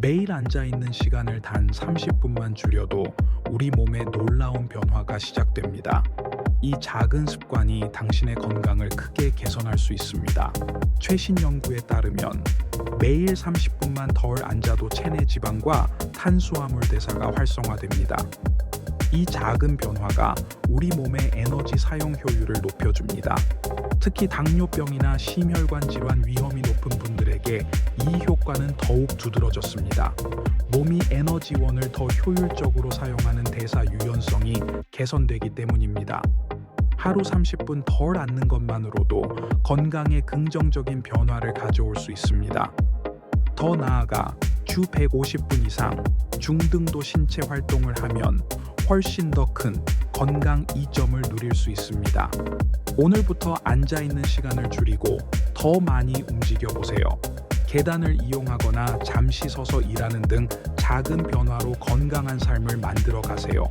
매일 앉아 있는 시간을 단 30분만 줄여도 우리 몸에 놀라운 변화가 시작됩니다. 이 작은 습관이 당신의 건강을 크게 개선할 수 있습니다. 최신 연구에 따르면 매일 30분만 덜 앉아도 체내 지방과 탄수화물 대사가 활성화됩니다. 이 작은 변화가 우리 몸의 에너지 사용 효율을 높여줍니다. 특히 당뇨병이나 심혈관 질환 위험이 높은 분들에게 이 효과 는 더욱 두드러졌습니다. 몸이 에너지원을 더 효율적으로 사용하는 대사 유연성이 개선되기 때문입니다. 하루 30분 덜 앉는 것만으로도 건강에 긍정적인 변화를 가져올 수 있습니다. 더 나아가 주 150분 이상 중등도 신체 활동을 하면 훨씬 더 큰 건강 이점을 누릴 수 있습니다. 오늘부터 앉아 있는 시간을 줄이고 더 많이 움직여 보세요. 계단을 이용하거나 잠시 서서 일하는 등 작은 변화로 건강한 삶을 만들어 가세요.